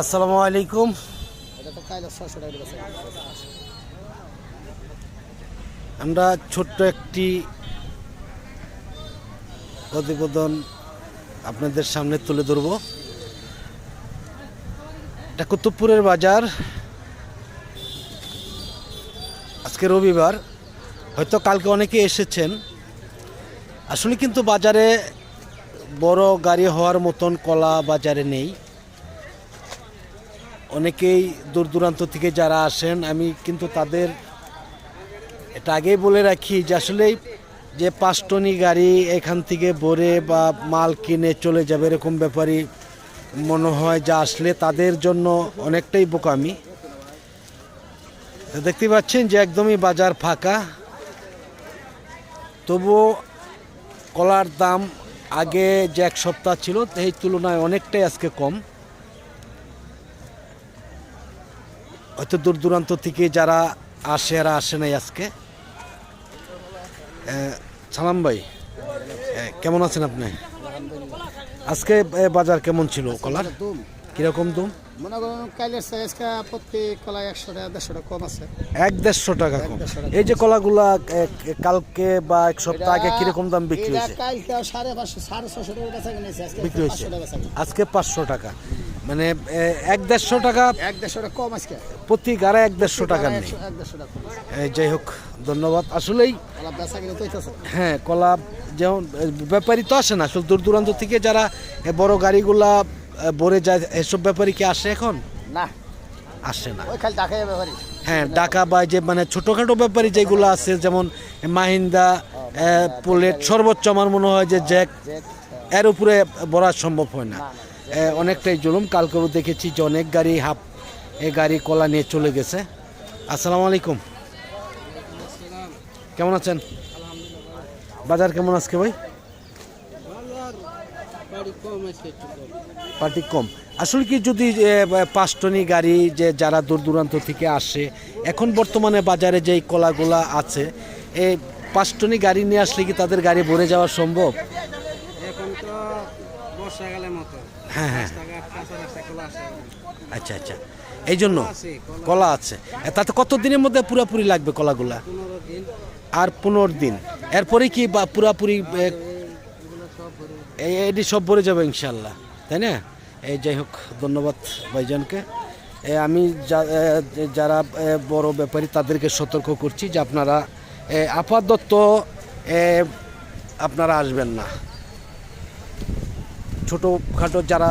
আসসালামু আলাইকুম। আমরা ছোট্ট একটি প্রতিবেদন আপনাদের সামনে তুলে ধরব। এটা কুতুবপুরের বাজার। আজকে রবিবার, হয়তো কালকে অনেকে এসেছেন। আসলে কিন্তু বাজারে বড় গাড়ি হওয়ার মতন কলা বাজারে নেই। অনেকেই দূর দূরান্ত থেকে যারা আসেন, আমি কিন্তু তাদের এটা আগেই বলে রাখি যে আসলে যে পাঁচ টনি গাড়ি এখান থেকে ভরে বা মাল কিনে চলে যাবে এরকম ব্যাপারই মনে হয় যা আসলে তাদের জন্য অনেকটাই বোকামি। দেখতে পাচ্ছেন যে একদমই বাজার ফাঁকা। তবুও কলার দাম আগে যে এক সপ্তাহ ছিল সেই তুলনায় অনেকটাই আজকে কম। হয়তো দূর দূরান্ত থেকে যারা আসে আর আসে নাই আজকে। সালাম ভাই কেমন আছেন আপনি? আজকে বাজার কেমন ছিল কলার? কীরকম দাম? মনে করুন কাইলের সাইজটা প্রত্যেক কলা একশো টাকা দেড়শো টাকা কম আছে। এক দেড়শো টাকা কম। এই যে কলাগুলা কালকে বা এক সপ্তাহ আগে কীরকম দাম বিক্রি হয়েছে? কালকে সাড়ে পাঁচশো সাড়ে ছশো টাকা বেচা কিনেছে বিক্রি হয়েছে। আজকে পাঁচশো টাকা। মানে এক দেড়শো টাকা এক দেড়শো টাকা কম আজকে। প্রতি গাড়ে এক দেড়শো টাকা নেই। যাই হোক ধন্যবাদ। আসলেই কলা বেচা কিনে হ্যাঁ কলা যেমন ব্যাপারী তো আসে না। আসলে দূর দূরান্ত থেকে যারা বড় গাড়িগুলা ভরে যায় এসব ব্যাপারী কি আসে এখন? না। আসে না। হ্যাঁ ঢাকা বা যে মানে ছোটোখাটো ব্যাপারী যেগুলো আছে যেমন মাহিন্দা পোলেট সর্বোচ্চ আমার মনে হয় যে জ্যাক এর উপরে ভরা সম্ভব হয় না। অনেকটাই জুলুম। কালকেও দেখেছি যে অনেক গাড়ি হাফ এ গাড়ি কলা নিয়ে চলে গেছে। আসসালামু আলাইকুম। কেমন আছেন? বাজার কেমন আজকে ভাই? পার্টি কম আসলে কি যদি এ, পাঁচ টনি গাড়ি যে যারা দূর দূরান্ত থেকে আসে এখন বর্তমানে বাজারে যেই কলাগুলা আছে এই পাঁচ টনি গাড়ি নিয়ে আসলে কি তাদের গাড়ি ভরে যাওয়া সম্ভব? এখন তো বর্ষাকালের মতো। হ্যাঁ হ্যাঁ। আচ্ছা আচ্ছা। এই জন্য কলা আছে তাতে কত দিনের মধ্যে পুরাপুরি লাগবে কলাগুলা? আর পনেরো দিন। এরপরে কি পুরাপুরি এই এটি সব ভরে যাবে ইনশাল্লাহ তাই না? এই যাই হোক, ধন্যবাদ ভাইজানকে। আমি যারা বড় ব্যাপারী, তাদেরকে সতর্ক করছি যে আপনারা আপাতত আপনারা আসবেন না। ছোটোখাটো যারা